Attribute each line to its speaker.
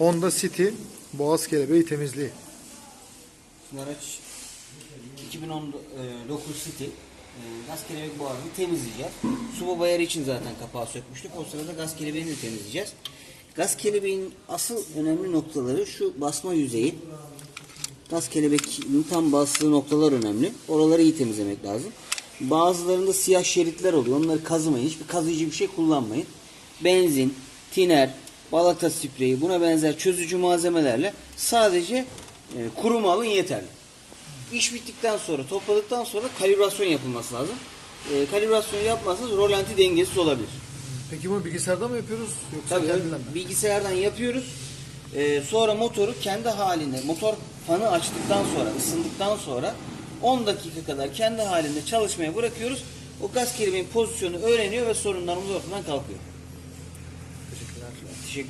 Speaker 1: Honda City boğaz kelebeği temizliği.
Speaker 2: Şimdi araç 2019 City. E, gaz kelebek boğazını temizleyeceğiz. Su baba için zaten kapağı sökmüştük. O sırada gaz kelebeğini de temizleyeceğiz. Gaz kelebeğin asıl önemli noktaları şu basma yüzeyi. Gaz kelebeğinin tam bastığı noktalar önemli. Oraları iyi temizlemek lazım. Bazılarında siyah şeritler oluyor. Onları kazımayın. Hiçbir kazıyıcı bir şey kullanmayın. Benzin, tiner, balata spreyi buna benzer çözücü malzemelerle sadece e, kuruma alın yeterli. İş bittikten sonra, topladıktan sonra kalibrasyon yapılması lazım. E, kalibrasyonu yapmazsanız rolanti dengesiz olabilir.
Speaker 1: Peki bunu bilgisayarda mı yapıyoruz yoksa
Speaker 2: Tabii
Speaker 1: kendinden mi?
Speaker 2: bilgisayardan yapıyoruz. Ee, sonra motoru kendi halinde motor fanı açtıktan sonra ısındıktan sonra 10 dakika kadar kendi halinde çalışmaya bırakıyoruz. O gaz kelimenin pozisyonu öğreniyor ve sorunlarımız ortadan kalkıyor. 去。